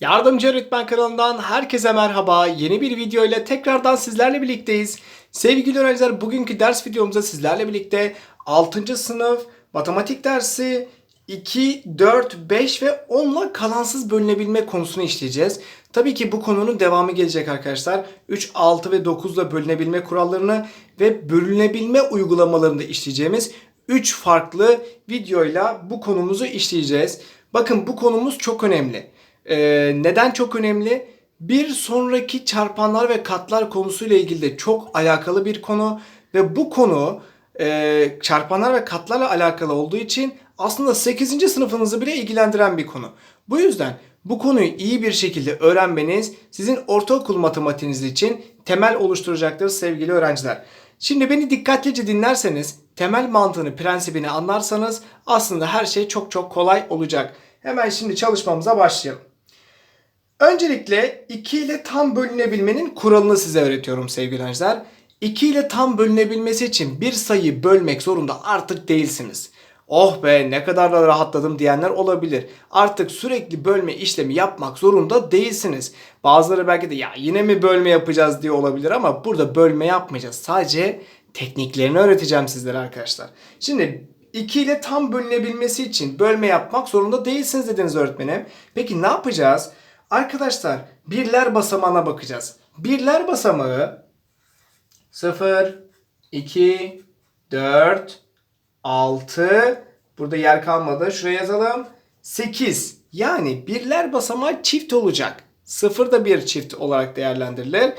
Yardımcı Öğretmen kanalından herkese merhaba. Yeni bir video ile tekrardan sizlerle birlikteyiz. Sevgili öğrenciler bugünkü ders videomuzda sizlerle birlikte 6. sınıf matematik dersi 2, 4, 5 ve 10 ile kalansız bölünebilme konusunu işleyeceğiz. Tabii ki bu konunun devamı gelecek arkadaşlar. 3, 6 ve 9 ile bölünebilme kurallarını ve bölünebilme uygulamalarını da işleyeceğimiz 3 farklı videoyla bu konumuzu işleyeceğiz. Bakın bu konumuz çok önemli. Ee, neden çok önemli? Bir sonraki çarpanlar ve katlar konusuyla ilgili de çok alakalı bir konu ve bu konu e, çarpanlar ve katlarla alakalı olduğu için aslında 8. sınıfınızı bile ilgilendiren bir konu. Bu yüzden bu konuyu iyi bir şekilde öğrenmeniz sizin ortaokul matematiğiniz için temel oluşturacaktır sevgili öğrenciler. Şimdi beni dikkatlice dinlerseniz, temel mantığını, prensibini anlarsanız aslında her şey çok çok kolay olacak. Hemen şimdi çalışmamıza başlayalım. Öncelikle 2 ile tam bölünebilmenin kuralını size öğretiyorum sevgili öğrenciler. 2 ile tam bölünebilmesi için bir sayıyı bölmek zorunda artık değilsiniz. Oh be ne kadar da rahatladım diyenler olabilir. Artık sürekli bölme işlemi yapmak zorunda değilsiniz. Bazıları belki de ya yine mi bölme yapacağız diye olabilir ama burada bölme yapmayacağız. Sadece tekniklerini öğreteceğim sizlere arkadaşlar. Şimdi 2 ile tam bölünebilmesi için bölme yapmak zorunda değilsiniz dediniz öğretmenim. Peki ne yapacağız? Arkadaşlar birler basamağına bakacağız. Birler basamağı 0, 2, 4, 6, burada yer kalmadı. Şuraya yazalım. 8. Yani birler basamağı çift olacak. 0 da bir çift olarak değerlendirilir.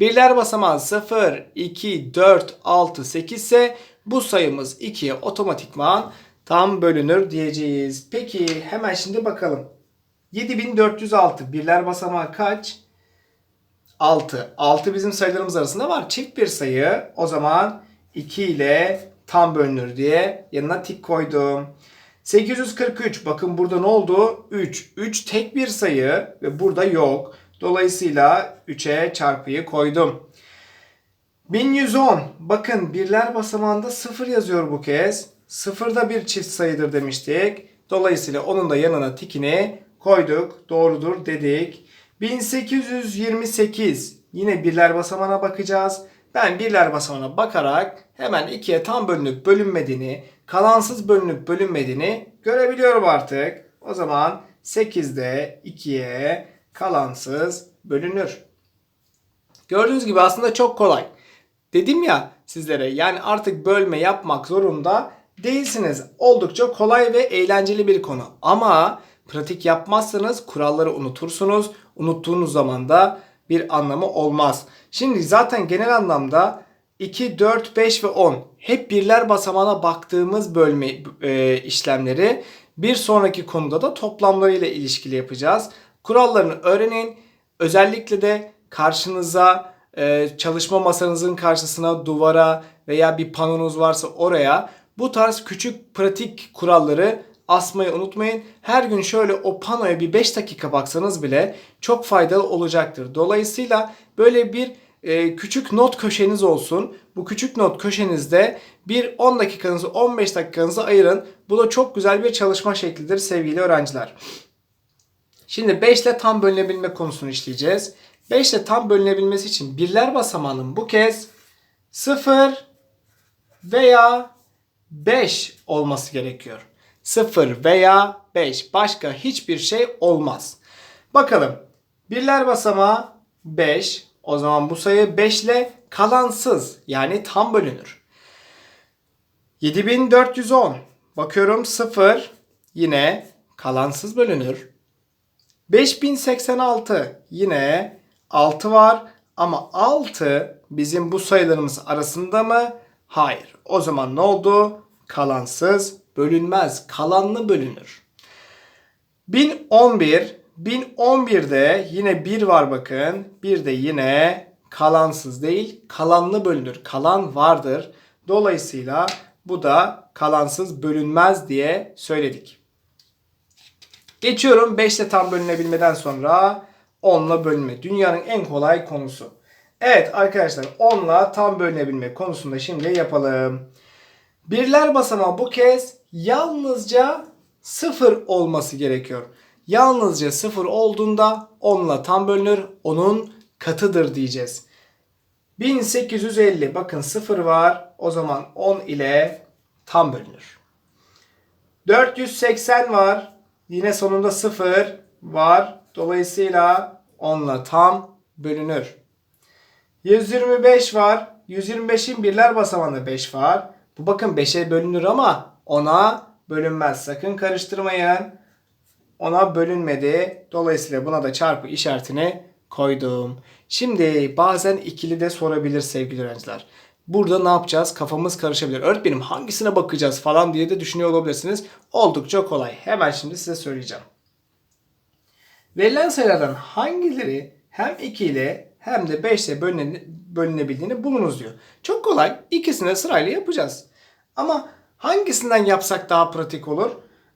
Birler basamağı 0, 2, 4, 6, 8 ise bu sayımız 2'ye otomatikman tam bölünür diyeceğiz. Peki hemen şimdi bakalım. 7406 birler basamağı kaç? 6. 6 bizim sayılarımız arasında var. Çift bir sayı. O zaman 2 ile tam bölünür diye yanına tik koydum. 843 bakın burada ne oldu? 3. 3 tek bir sayı ve burada yok. Dolayısıyla 3'e çarpıyı koydum. 1110 bakın birler basamağında 0 yazıyor bu kez. 0 da bir çift sayıdır demiştik. Dolayısıyla onun da yanına tikini koyduk. Doğrudur dedik. 1828 yine birler basamağına bakacağız. Ben birler basamağına bakarak hemen ikiye tam bölünüp bölünmediğini, kalansız bölünüp bölünmediğini görebiliyorum artık. O zaman 8'de 2'ye kalansız bölünür. Gördüğünüz gibi aslında çok kolay. Dedim ya sizlere yani artık bölme yapmak zorunda değilsiniz. Oldukça kolay ve eğlenceli bir konu. Ama pratik yapmazsanız kuralları unutursunuz. Unuttuğunuz zaman da bir anlamı olmaz. Şimdi zaten genel anlamda 2, 4, 5 ve 10 hep birler basamağına baktığımız bölme e, işlemleri bir sonraki konuda da toplamlarıyla ilişkili yapacağız. Kurallarını öğrenin. Özellikle de karşınıza e, çalışma masanızın karşısına duvara veya bir panonuz varsa oraya bu tarz küçük pratik kuralları asmayı unutmayın. Her gün şöyle o panoya bir 5 dakika baksanız bile çok faydalı olacaktır. Dolayısıyla böyle bir e, küçük not köşeniz olsun. Bu küçük not köşenizde bir 10 dakikanızı 15 dakikanızı ayırın. Bu da çok güzel bir çalışma şeklidir sevgili öğrenciler. Şimdi 5 ile tam bölünebilme konusunu işleyeceğiz. 5 ile tam bölünebilmesi için birler basamağının bu kez 0 veya 5 olması gerekiyor. 0 veya 5 başka hiçbir şey olmaz. Bakalım birler basamağı 5 o zaman bu sayı 5 ile kalansız yani tam bölünür. 7410 bakıyorum 0 yine kalansız bölünür. 5086 yine 6 var ama 6 bizim bu sayılarımız arasında mı? Hayır. O zaman ne oldu? Kalansız bölünmez. Kalanlı bölünür. 1011 1011'de yine 1 var bakın. Bir de yine kalansız değil, kalanlı bölünür. Kalan vardır. Dolayısıyla bu da kalansız bölünmez diye söyledik. Geçiyorum 5 ile tam bölünebilmeden sonra 10 ile bölünme. Dünyanın en kolay konusu. Evet arkadaşlar 10 ile tam bölünebilme konusunda şimdi yapalım. Birler basamağı bu kez yalnızca 0 olması gerekiyor. Yalnızca 0 olduğunda 10 ile tam bölünür. Onun katıdır diyeceğiz. 1850 bakın 0 var. O zaman 10 ile tam bölünür. 480 var. Yine sonunda 0 var. Dolayısıyla 10 ile tam bölünür. 125 var. 125'in birler basamağında 5 var. Bu bakın 5'e bölünür ama 10'a bölünmez. Sakın karıştırmayın. 10'a bölünmedi. Dolayısıyla buna da çarpı işaretini koydum. Şimdi bazen ikili de sorabilir sevgili öğrenciler. Burada ne yapacağız? Kafamız karışabilir. Öğretmenim hangisine bakacağız falan diye de düşünüyor olabilirsiniz. Oldukça kolay. Hemen şimdi size söyleyeceğim. Verilen sayılardan hangileri hem 2 ile hem de 5 ile bölüne- bölünebildiğini bulunuz diyor. Çok kolay. İkisini sırayla yapacağız. Ama hangisinden yapsak daha pratik olur?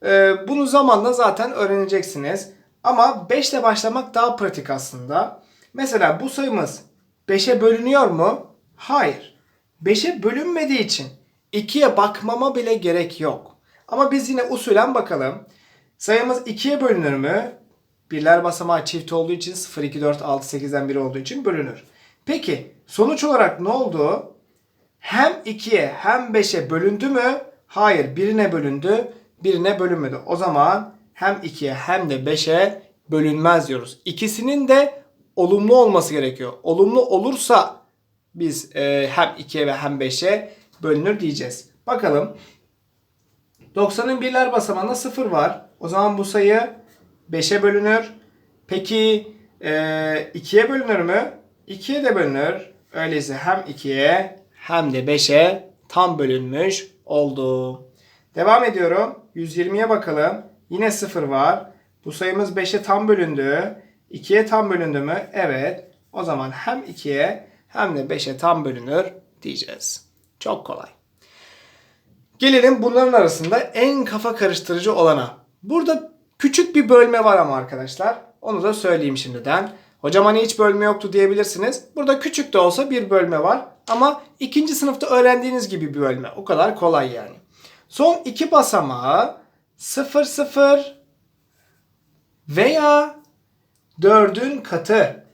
Ee, bunu zamanla zaten öğreneceksiniz. Ama 5 ile başlamak daha pratik aslında. Mesela bu sayımız 5'e bölünüyor mu? Hayır. 5'e bölünmediği için 2'ye bakmama bile gerek yok. Ama biz yine usulen bakalım. Sayımız 2'ye bölünür mü? Birler basamağı çift olduğu için 0, 2, 4, 6, 8'den biri olduğu için bölünür. Peki sonuç olarak ne oldu? Hem 2'ye hem 5'e bölündü mü? Hayır birine bölündü birine bölünmedi. O zaman hem 2'ye hem de 5'e bölünmez diyoruz. İkisinin de olumlu olması gerekiyor. Olumlu olursa biz e, hem 2'ye ve hem 5'e bölünür diyeceğiz. Bakalım 90'ın birler basamağında 0 var. O zaman bu sayı 5'e bölünür. Peki e, 2'ye bölünür mü? 2'ye de bölünür. Öyleyse hem 2'ye hem de 5'e tam bölünmüş oldu. Devam ediyorum. 120'ye bakalım. Yine 0 var. Bu sayımız 5'e tam bölündü. 2'ye tam bölündü mü? Evet. O zaman hem 2'ye hem de 5'e tam bölünür diyeceğiz. Çok kolay. Gelelim bunların arasında en kafa karıştırıcı olana. Burada küçük bir bölme var ama arkadaşlar. Onu da söyleyeyim şimdiden. Hocam hani hiç bölme yoktu diyebilirsiniz. Burada küçük de olsa bir bölme var. Ama ikinci sınıfta öğrendiğiniz gibi bölme. O kadar kolay yani. Son iki basamağı 0 0 veya 4'ün katı.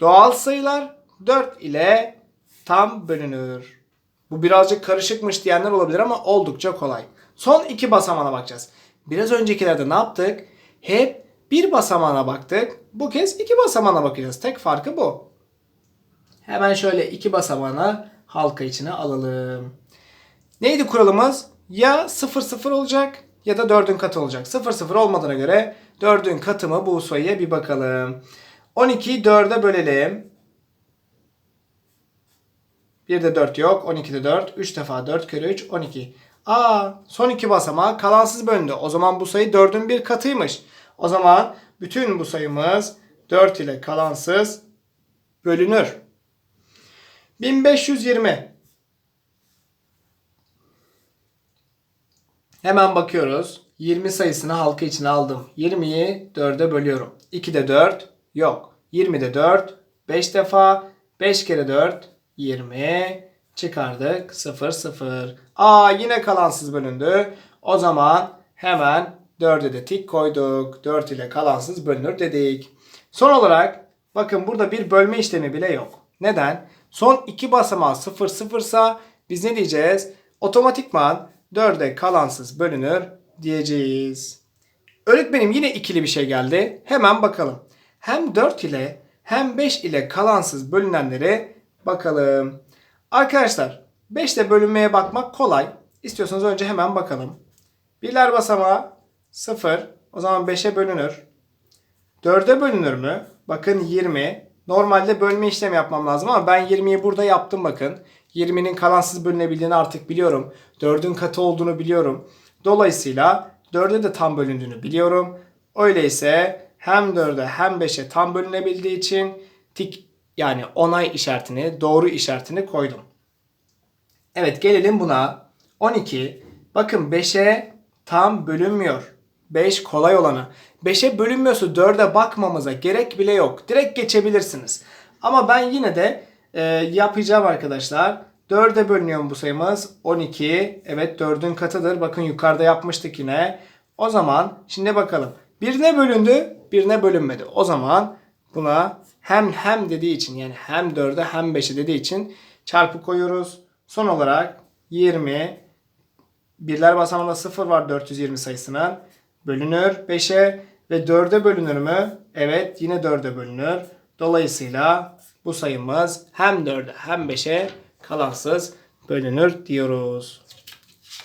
Doğal sayılar 4 ile tam bölünür. Bu birazcık karışıkmış diyenler olabilir ama oldukça kolay. Son iki basamağına bakacağız. Biraz öncekilerde ne yaptık? Hep bir basamağına baktık. Bu kez iki basamağına bakacağız. Tek farkı bu. Hemen şöyle iki basamağına halka içine alalım. Neydi kuralımız? Ya 0 0 olacak ya da 4'ün katı olacak. 0 0 olmadığına göre 4'ün katı mı bu sayıya bir bakalım. 12'yi 4'e bölelim. Bir de 4 yok. 12'de 4. 3 defa 4 kere 3 12. Aa son iki basamağı kalansız bölündü. O zaman bu sayı 4'ün bir katıymış. O zaman bütün bu sayımız 4 ile kalansız bölünür. 1520. Hemen bakıyoruz. 20 sayısını halka içine aldım. 20'yi 4'e bölüyorum. 2'de 4 yok. 20'de 4 5 defa 5 kere 4 20 çıkardık 0 0. Aa yine kalansız bölündü. O zaman hemen 4'e de tik koyduk. 4 ile kalansız bölünür dedik. Son olarak bakın burada bir bölme işlemi bile yok. Neden? Son iki basamağı 0 0 sa biz ne diyeceğiz? Otomatikman 4'e kalansız bölünür diyeceğiz. Öğretmenim yine ikili bir şey geldi. Hemen bakalım. Hem 4 ile hem 5 ile kalansız bölünenlere bakalım. Arkadaşlar 5 ile bölünmeye bakmak kolay. İstiyorsanız önce hemen bakalım. Birler basamağı 0. O zaman 5'e bölünür. 4'e bölünür mü? Bakın 20. Normalde bölme işlemi yapmam lazım ama ben 20'yi burada yaptım bakın. 20'nin kalansız bölünebildiğini artık biliyorum. 4'ün katı olduğunu biliyorum. Dolayısıyla 4'e de tam bölündüğünü biliyorum. Öyleyse hem 4'e hem 5'e tam bölünebildiği için tik yani onay işaretini, doğru işaretini koydum. Evet gelelim buna. 12. Bakın 5'e tam bölünmüyor. 5 kolay olanı. 5'e bölünmüyorsa 4'e bakmamıza gerek bile yok. Direkt geçebilirsiniz. Ama ben yine de e, yapacağım arkadaşlar. 4'e bölünüyor bu sayımız? 12. Evet 4'ün katıdır. Bakın yukarıda yapmıştık yine. O zaman şimdi bakalım. Birine bölündü, birine bölünmedi. O zaman buna hem hem dediği için yani hem 4'e hem 5'e dediği için çarpı koyuyoruz. Son olarak 20 birler basamağında 0 var 420 sayısının. Bölünür 5'e ve 4'e bölünür mü? Evet yine 4'e bölünür. Dolayısıyla bu sayımız hem 4'e hem 5'e kalansız bölünür diyoruz.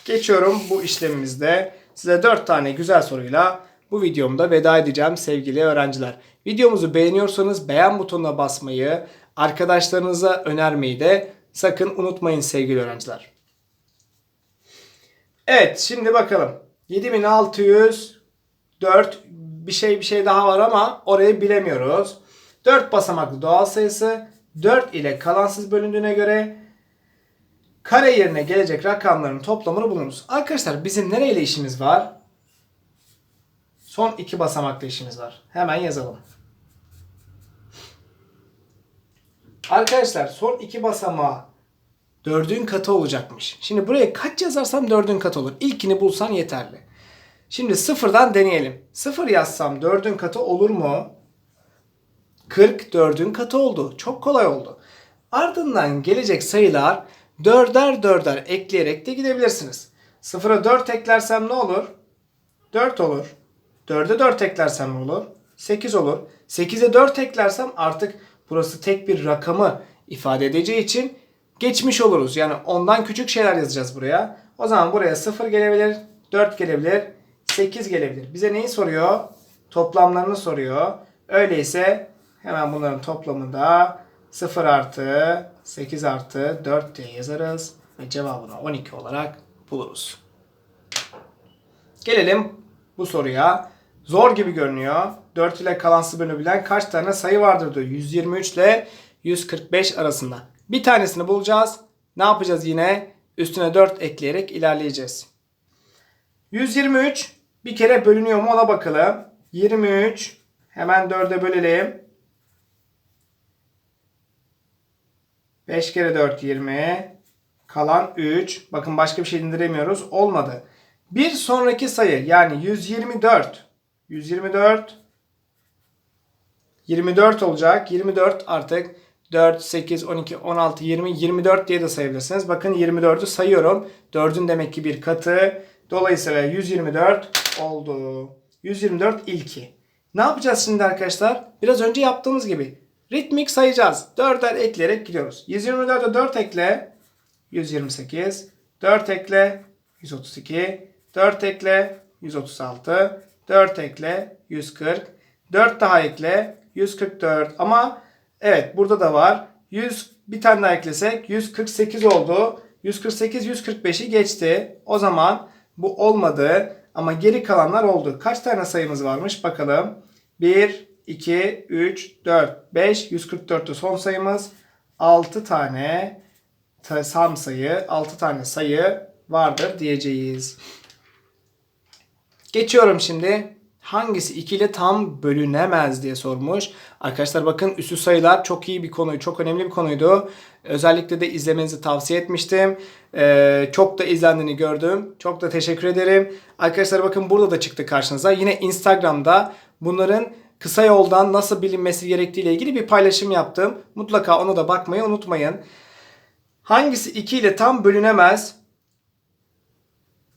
Geçiyorum bu işlemimizde size 4 tane güzel soruyla bu videomda veda edeceğim sevgili öğrenciler. Videomuzu beğeniyorsanız beğen butonuna basmayı, arkadaşlarınıza önermeyi de sakın unutmayın sevgili öğrenciler. Evet şimdi bakalım. 7604 bir şey bir şey daha var ama orayı bilemiyoruz. 4 basamaklı doğal sayısı 4 ile kalansız bölündüğüne göre kare yerine gelecek rakamların toplamını bulunuz. Arkadaşlar bizim nereyle işimiz var? Son iki basamaklı işimiz var. Hemen yazalım. Arkadaşlar son iki basamağı dördün katı olacakmış. Şimdi buraya kaç yazarsam dördün katı olur. İlkini bulsan yeterli. Şimdi sıfırdan deneyelim. Sıfır yazsam dördün katı olur mu? 40 dördün katı oldu. Çok kolay oldu. Ardından gelecek sayılar dörder dörder ekleyerek de gidebilirsiniz. Sıfıra 4 eklersem ne olur? 4 olur. 4'e 4 eklersem ne olur? 8 olur. 8'e 4 eklersem artık burası tek bir rakamı ifade edeceği için geçmiş oluruz. Yani ondan küçük şeyler yazacağız buraya. O zaman buraya 0 gelebilir, 4 gelebilir, 8 gelebilir. Bize neyi soruyor? Toplamlarını soruyor. Öyleyse hemen bunların toplamında 0 artı 8 artı 4 diye yazarız. Ve cevabını 12 olarak buluruz. Gelelim bu soruya. Zor gibi görünüyor. 4 ile kalansız bölünebilen kaç tane sayı vardır diyor. 123 ile 145 arasında. Bir tanesini bulacağız. Ne yapacağız yine? Üstüne 4 ekleyerek ilerleyeceğiz. 123 bir kere bölünüyor mu ona bakalım. 23 hemen 4'e bölelim. 5 kere 4 20. Kalan 3. Bakın başka bir şey indiremiyoruz. Olmadı. Bir sonraki sayı yani 124. 124 24 olacak. 24 artık 4, 8, 12, 16, 20, 24 diye de sayabilirsiniz. Bakın 24'ü sayıyorum. 4'ün demek ki bir katı. Dolayısıyla 124 oldu. 124 ilki. Ne yapacağız şimdi arkadaşlar? Biraz önce yaptığımız gibi. Ritmik sayacağız. 4'er ekleyerek gidiyoruz. 124'e 4 ekle. 128. 4 ekle. 132. 4 ekle. 136. 4 ekle. 140. 4 daha ekle. 144. Ama evet burada da var. 100 bir tane daha eklesek 148 oldu. 148 145'i geçti. O zaman bu olmadı ama geri kalanlar oldu. Kaç tane sayımız varmış bakalım. 1 2 3 4 5 144'tü son sayımız. 6 tane tam sayı, 6 tane sayı vardır diyeceğiz. Geçiyorum şimdi. Hangisi 2 ile tam bölünemez diye sormuş. Arkadaşlar bakın üstü sayılar çok iyi bir konu, çok önemli bir konuydu. Özellikle de izlemenizi tavsiye etmiştim. Ee, çok da izlendiğini gördüm. Çok da teşekkür ederim. Arkadaşlar bakın burada da çıktı karşınıza. Yine Instagram'da bunların kısa yoldan nasıl bilinmesi gerektiği ile ilgili bir paylaşım yaptım. Mutlaka ona da bakmayı unutmayın. Hangisi 2 ile tam bölünemez?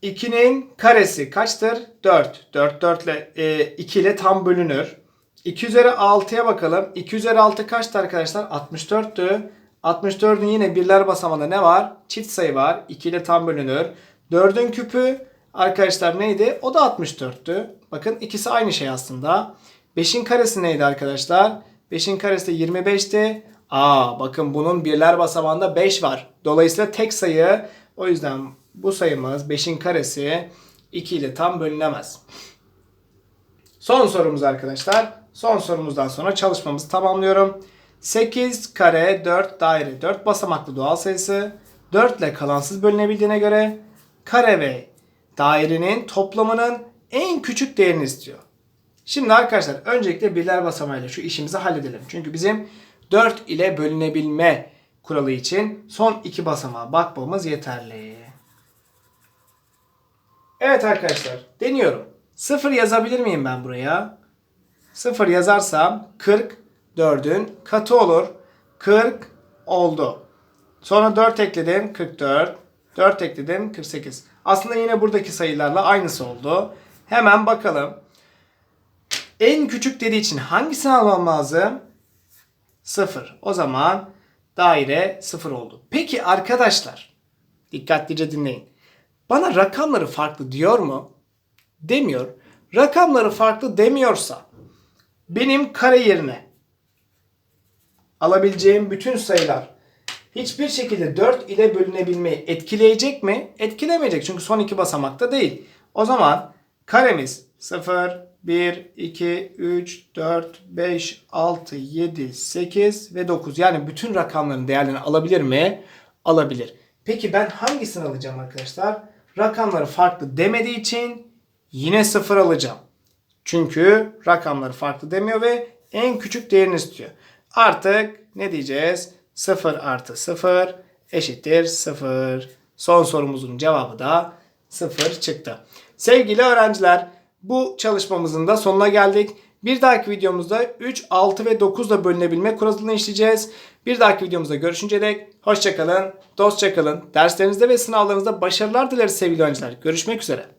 2'nin karesi kaçtır? 4. 4 4 ile e, 2 ile tam bölünür. 2 üzeri 6'ya bakalım. 2 üzeri 6 kaçtı arkadaşlar? 64'tü. 64'ün yine birler basamağında ne var? Çift sayı var. 2 ile tam bölünür. 4'ün küpü arkadaşlar neydi? O da 64'tü. Bakın ikisi aynı şey aslında. 5'in karesi neydi arkadaşlar? 5'in karesi de 25'ti. Aa bakın bunun birler basamağında 5 var. Dolayısıyla tek sayı. O yüzden bu sayımız 5'in karesi 2 ile tam bölünemez. Son sorumuz arkadaşlar. Son sorumuzdan sonra çalışmamızı tamamlıyorum. 8 kare 4 daire 4 basamaklı doğal sayısı 4 ile kalansız bölünebildiğine göre kare ve dairenin toplamının en küçük değerini istiyor. Şimdi arkadaşlar öncelikle birler basamağıyla şu işimizi halledelim. Çünkü bizim 4 ile bölünebilme kuralı için son iki basamağa bakmamız yeterli. Evet arkadaşlar deniyorum. 0 yazabilir miyim ben buraya? 0 yazarsam 44'ün katı olur. 40 oldu. Sonra 4 ekledim 44. 4 ekledim 48. Aslında yine buradaki sayılarla aynısı oldu. Hemen bakalım. En küçük dediği için hangisini almam lazım? 0. O zaman daire 0 oldu. Peki arkadaşlar dikkatlice dinleyin. Bana rakamları farklı diyor mu? Demiyor. Rakamları farklı demiyorsa benim kare yerine alabileceğim bütün sayılar hiçbir şekilde 4 ile bölünebilmeyi etkileyecek mi? Etkilemeyecek çünkü son iki basamakta değil. O zaman karemiz 0, 1, 2, 3, 4, 5, 6, 7, 8 ve 9. Yani bütün rakamların değerlerini alabilir mi? Alabilir. Peki ben hangisini alacağım arkadaşlar? Rakamları farklı demediği için yine 0 alacağım. Çünkü rakamları farklı demiyor ve en küçük değerini istiyor. Artık ne diyeceğiz? 0 artı 0 eşittir 0. Son sorumuzun cevabı da 0 çıktı. Sevgili öğrenciler bu çalışmamızın da sonuna geldik. Bir dahaki videomuzda 3, 6 ve 9 da bölünebilme kuralını işleyeceğiz. Bir dahaki videomuzda görüşünce dek hoşçakalın, dostça kalın. Derslerinizde ve sınavlarınızda başarılar dileriz sevgili öğrenciler. Görüşmek üzere.